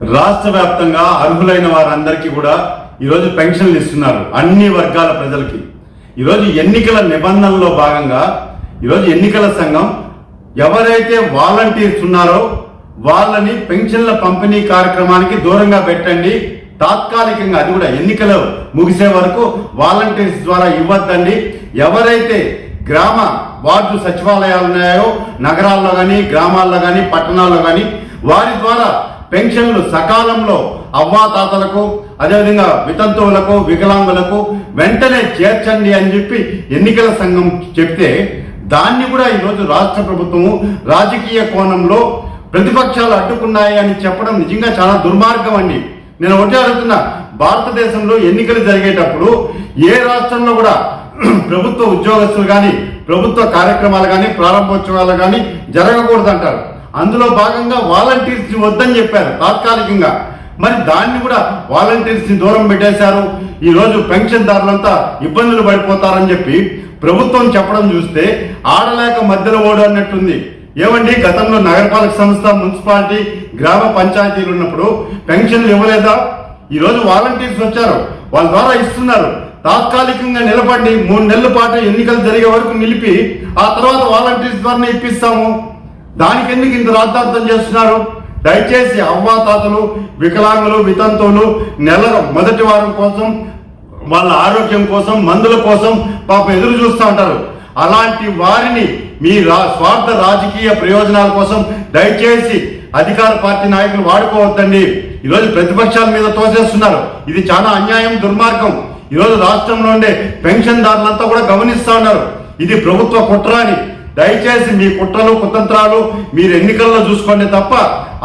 రాష్ట్ర వ్యాప్తంగా అర్హులైన వారందరికీ కూడా ఈరోజు పెన్షన్లు ఇస్తున్నారు అన్ని వర్గాల ప్రజలకి. ఈరోజు ఎన్నికల నిబంధనలో భాగంగా ఈరోజు ఎన్నికల సంఘం ఎవరైతే వాలంటీర్స్ ఉన్నారో వాళ్ళని పెన్షన్ల పంపిణీ కార్యక్రమానికి దూరంగా పెట్టండి. తాత్కాలికంగా అది కూడా ఎన్నికలు ముగిసే వరకు వాలంటీర్స్ ద్వారా ఇవ్వద్దండి. ఎవరైతే గ్రామ వార్డు సచివాలయాలు ఉన్నాయో నగరాల్లో కానీ గ్రామాల్లో కానీ పట్టణాల్లో కానీ వారి ద్వారా పెన్షన్లు సకాలంలో అవ్వాతాతలకు అదేవిధంగా వితంతువులకు వికలాంగులకు వెంటనే చేర్చండి అని చెప్పి ఎన్నికల సంఘం చెప్తే దాన్ని కూడా ఈరోజు రాష్ట్ర ప్రభుత్వము రాజకీయ కోణంలో ప్రతిపక్షాలు అడ్డుకున్నాయి అని చెప్పడం నిజంగా చాలా దుర్మార్గం అండి. నేను ఒకటి అడుగుతున్నా భారతదేశంలో ఎన్నికలు జరిగేటప్పుడు ఏ రాష్ట్రంలో కూడా ప్రభుత్వ ఉద్యోగస్తులు కానీ ప్రభుత్వ కార్యక్రమాలు కానీ ప్రారంభోత్సవాలు కానీ జరగకూడదు అంటారు అందులో భాగంగా వాలంటీర్స్ని వద్దని చెప్పారు తాత్కాలికంగా. మరి దాన్ని కూడా వాలంటీర్స్ని దూరం పెట్టేశారు. ఈరోజు పెన్షన్దారులంతా ఇబ్బందులు పడిపోతారని చెప్పి ప్రభుత్వం చెప్పడం చూస్తే ఆడలేక మధ్యలో ఓడు అన్నట్టుంది. ఏమండి గతంలో నగరపాలక సంస్థ మున్సిపాలిటీ గ్రామ పంచాయతీలు ఉన్నప్పుడు పెన్షన్లు ఇవ్వలేదా? ఈరోజు వాలంటీర్స్ వచ్చారు వాళ్ళ ద్వారా ఇస్తున్నారు. తాత్కాలికంగా నిలబడి మూడు నెలల పాటు ఎన్నికలు జరిగే వరకు నిలిపి ఆ తర్వాత వాలంటీర్స్ ద్వారా ఇప్పిస్తాము. దానికి ఎందుకు ఇంత రాద్ధార్థం చేస్తున్నారు? దయచేసి అవ్వాతాతలు వికలాంగులు వితంతువులు నెల మొదటి వారం కోసం వాళ్ళ ఆరోగ్యం కోసం మందుల కోసం పాప ఎదురు చూస్తూ ఉంటారు. అలాంటి వారిని మీ రా స్వార్థ రాజకీయ ప్రయోజనాల కోసం దయచేసి అధికార పార్టీ నాయకులు వాడుకోవద్దండి. ఈరోజు ప్రతిపక్షాల మీద తోసేస్తున్నారు. ఇది చాలా అన్యాయం దుర్మార్గం. ఈరోజు రాష్ట్రంలో ఉండే పెన్షన్దారులంతా కూడా గమనిస్తూ ఉన్నారు. ఇది ప్రభుత్వ కుట్ర అని. దయచేసి మీ కుట్రలు కుతంత్రాలు మీరు ఎన్నికల్లో చూసుకోండి తప్ప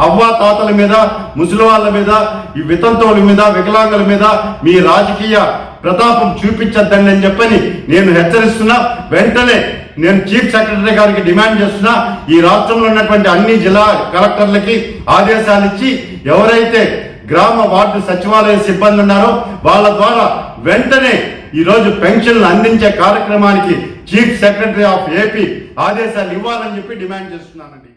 అవ్వా తాతల మీద ముసలి వాళ్ళ మీద ఈ వితంతువుల మీద వికలాంగుల మీద మీ రాజకీయ ప్రతాపం చూపించద్దండి అని చెప్పని నేను హెచ్చరిస్తున్నా. వెంటనే నేను చీఫ్ సెక్రటరీ గారికి డిమాండ్ చేస్తున్నా. ఈ రాష్ట్రంలో ఉన్నటువంటి అన్ని జిల్లా కలెక్టర్లకి ఆదేశాలు ఇచ్చి ఎవరైతే గ్రామ వార్డు సచివాలయ సిబ్బంది ఉన్నారో వాళ్ళ ద్వారా వెంటనే ఈరోజు పెన్షన్లు అందించే కార్యక్రమానికి చీఫ్ సెక్రటరీ ఆఫ్ ఏపీ ఆదేశాలు ఇవ్వాలని చెప్పి డిమాండ్ చేస్తున్నానండి.